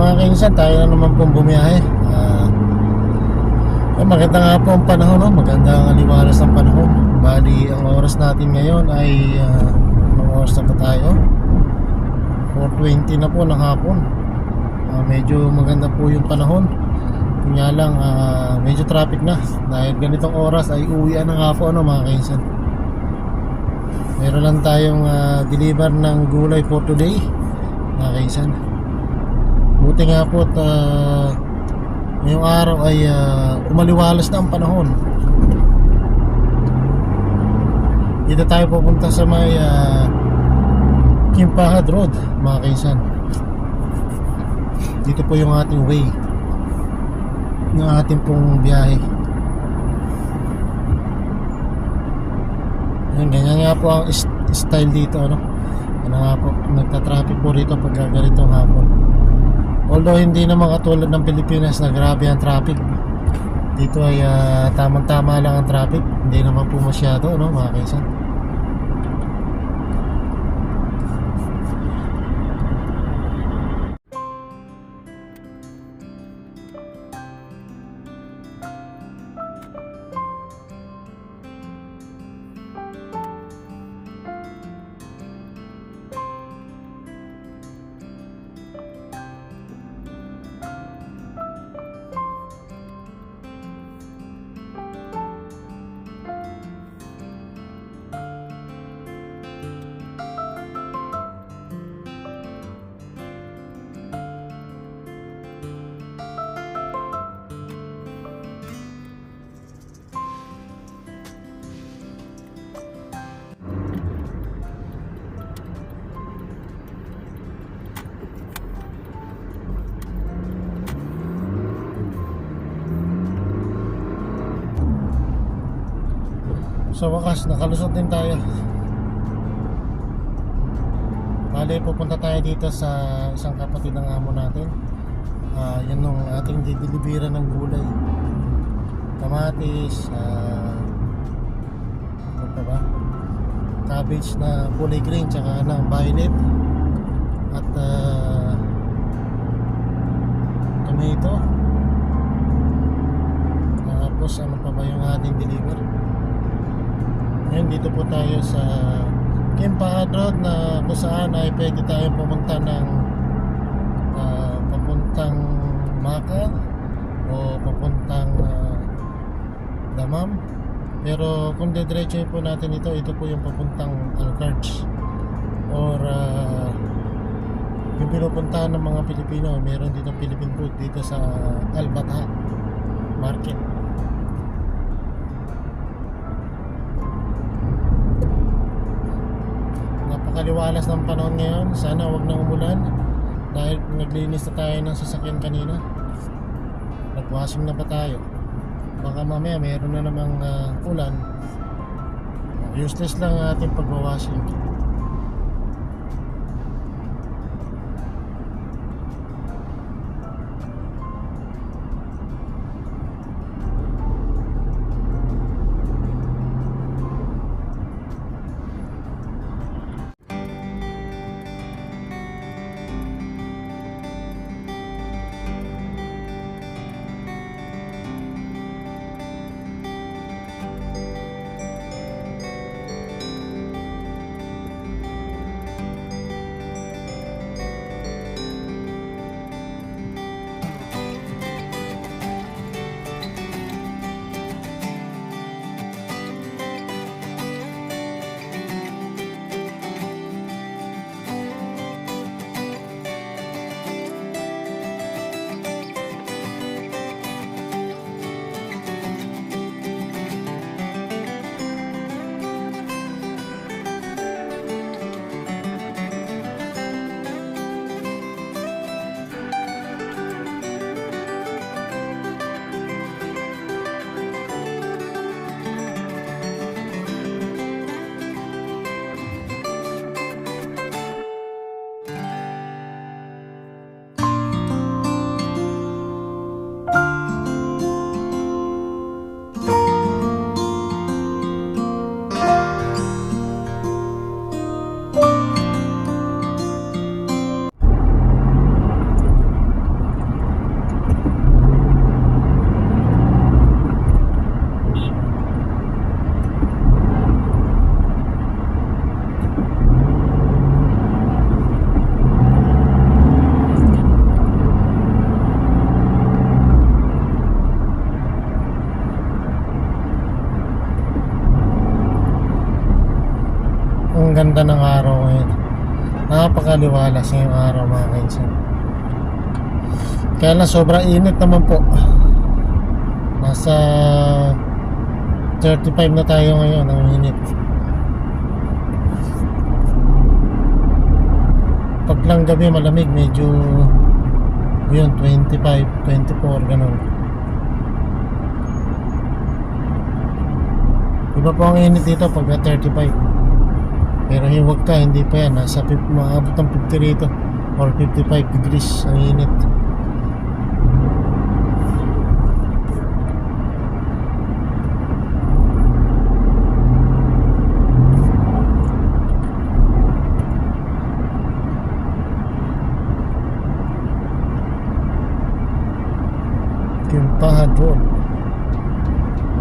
mga kainsan, tayo na naman pong bumiyahe. Ah, eh, maganda nga po ang panahon, no? maganda ang aliwalas ng panahon. Bali, ang oras natin ngayon ay, ah, anong oras na ba tayo? 4.20 na po ng hapon. Ah, medyo maganda po yung panahon. Kanya lang, ah, medyo traffic na. Dahil ganitong oras ay uwian na nga po, ano, mga kainsan. Meron lang tayong ah, deliver ng gulay for today, mga kainsan. Buti nga po at ah, ngayong araw ay ah, umaliwalas na ang panahon. Dito tayo pupunta sa may uh, Kimpahad Road, mga kaisan. Dito po yung ating way ng ating pong biyahe. Yan, ganyan nga po ang style dito, ano? Ano nga po, nagta-traffic po rito pag ganitong hapon. Although hindi naman katulad ng Pilipinas na grabe ang traffic. Dito ay ah, tamang-tama lang ang traffic. Hindi naman po masyado, no, mga kaisan. Sa wakas, nakalusot din tayo. Bale, pupunta tayo dito sa isang kapatid ng amo natin. Ah, yan nung ating dideliveran ng gulay. Kamatis, ah, ano ba? Cabbage na kulay green, tsaka ng violet. At ah, tomato. Tapos ano pa ba yung ating deliver? Ngayon dito po tayo sa Kimpahad Road na kung saan ay pwede tayo pumunta ng ah, papuntang Maka o papuntang ah, Damam. Pero kung didiretso po natin ito, ito po yung papuntang Alcards or ah, yung pinupuntahan ng mga Pilipino. Meron dito Philippine food dito sa Albata Market. Napakaliwalas ng panahon ngayon. Sana wag na umulan. Dahil naglinis na tayo ng sasakyan kanina. Nagwashing na ba tayo? Baka mamaya meron na namang ah, ulan. Useless lang ang ating pagwawashing ganda ng araw ngayon. Napakaliwalas ngayong araw mga kainsan. Kaya lang sobrang init naman po. Nasa 35 na tayo ngayon ang init. Pag lang gabi malamig, medyo yun, 25, 24, ganun. Iba po ang init dito pag na 35. Pero hiwag ka, hindi pa yan. Nasa 50, maabot ng 50 rito. Or 55 degrees ang init. Kimpahad Road.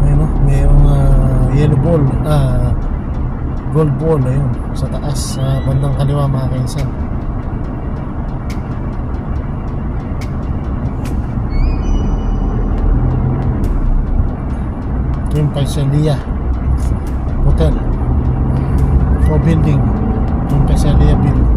Ayun o, mayroong ah, yellow ball. Ah, gold ball. Ayun, sa. Sa bandang kaliwa mga kainsan. Ito yung Paisalia Hotel. O building. Yung Paisalia building.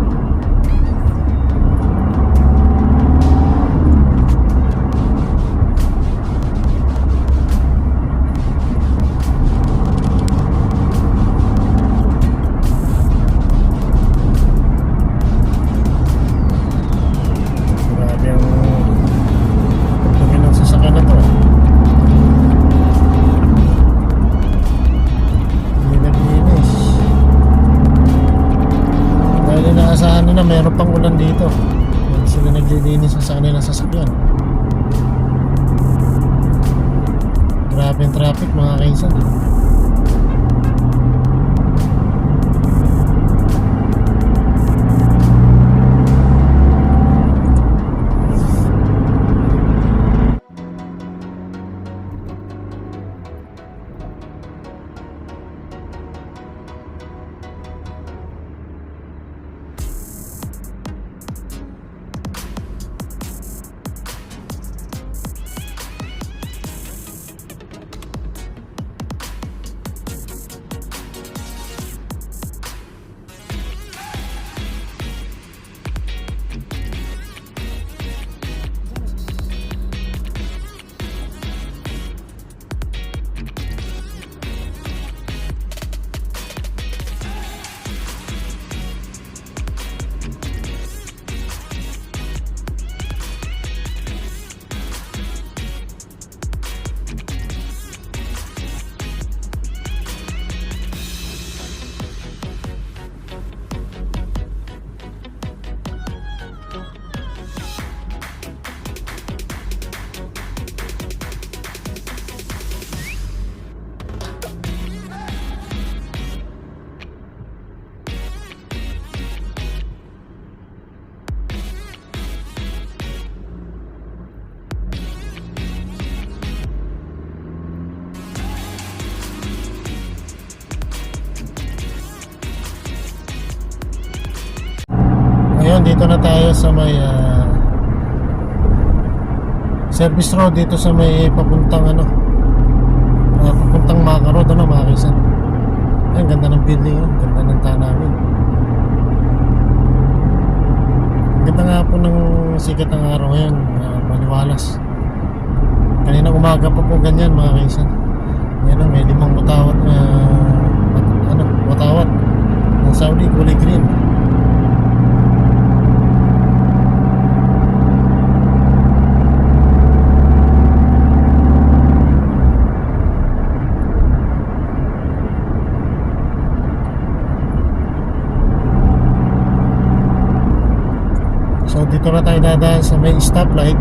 Dito na tayo sa may ah, service road dito sa may papuntang ano ah, papuntang Maka Road ano Ay, ang ganda ng building oh. ganda ng tanawin ganda nga po ng sikat ng araw ngayon ah, maliwalas kanina umaga pa po ganyan mga kaisan yan may limang watawat uh, ano, watawat ng Saudi kulay green So dito na tayo dadaan sa may stoplight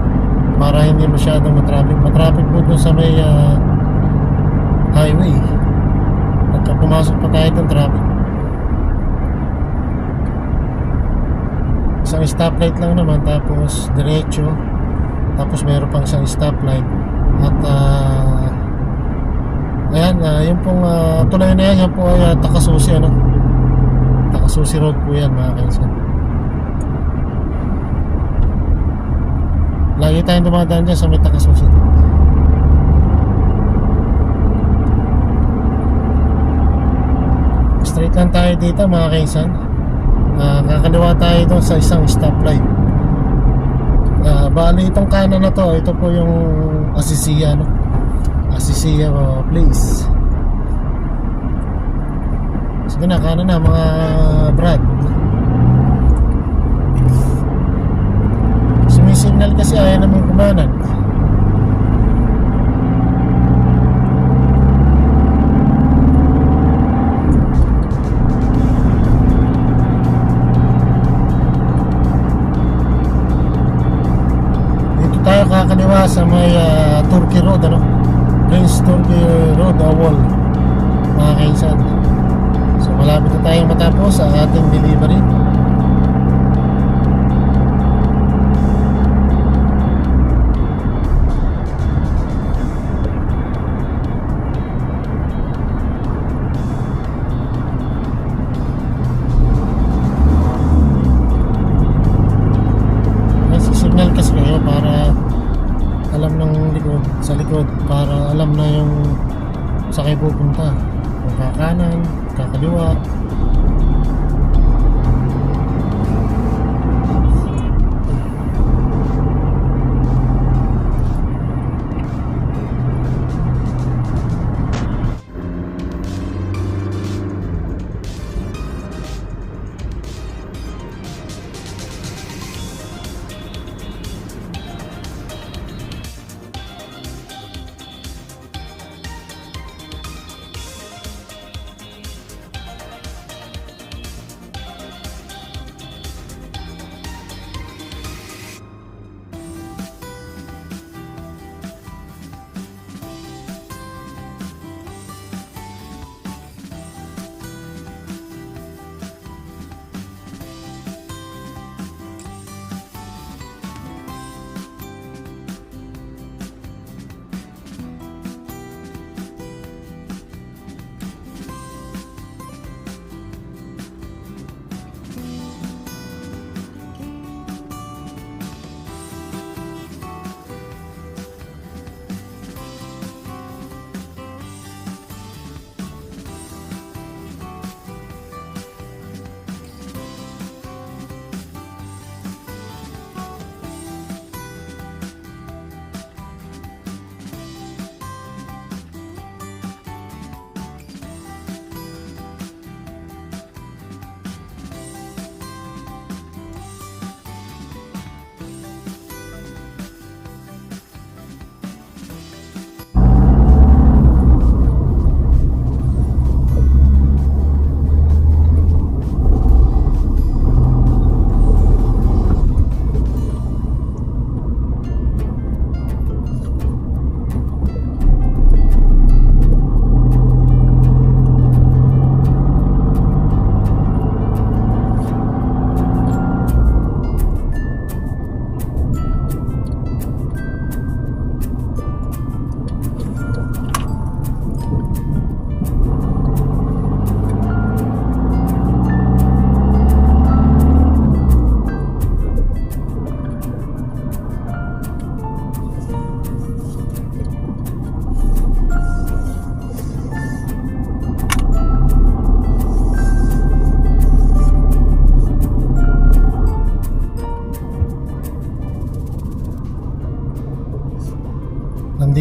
para hindi masyadong matraffic. Matraffic po doon sa may ah, highway. Pagka pumasok pa tayo doon traffic. Isang stoplight lang naman tapos diretso. Tapos meron pang isang stoplight. At ah, ayan, ah, yung pong ah, tulay na yan, yan po ay ah, Takasusi ano. Takasusi Road po yan mga kaisan. Lagi tayong dumadaan dyan sa may takasusi. Straight lang tayo dito mga kaisan. Ah, kakaliwa tayo doon sa isang stoplight. Ah, bali itong kanan na to, ito po yung Asisia no. Asisia uh, place. Sige na, kanan na mga brad. Kasi ayaw naman kumanan. Dito tayo kakaliwa sa may ah, Turkey Road, ano? Prince Turkey Road, Awol. Mga kaisan. So malapit na tayong matapos sa ating delivery.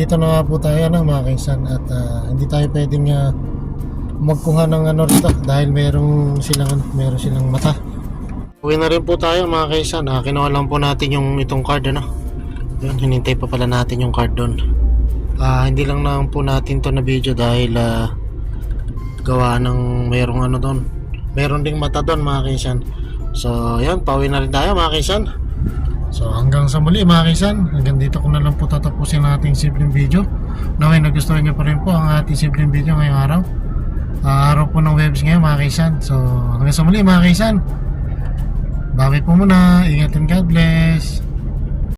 Nandito na nga po tayo na mga kaisan at ah, hindi tayo pwedeng ah, magkuha ng ano rito dahil merong silang ano, meron silang mata. Uwi na rin po tayo mga kaisan. Ah, kinuha lang po natin yung itong card ano. Yun, hinintay pa pala natin yung card doon. Ah, hindi lang lang po natin to na video dahil ah, gawa ng merong ano doon. Meron ding mata doon mga kaisan. So, yan, pauwi na rin tayo mga kaisan. So hanggang sa muli mga kaisan, hanggang dito ko na lang po tatapusin ang ating simpleng video. Naway nagustuhan niyo pa rin po ang ating simpleng video ngayong araw. Ah, araw po ng webs ngayon mga kaisan. So hanggang sa muli mga kaisan. Bakit po muna, ingat and God bless.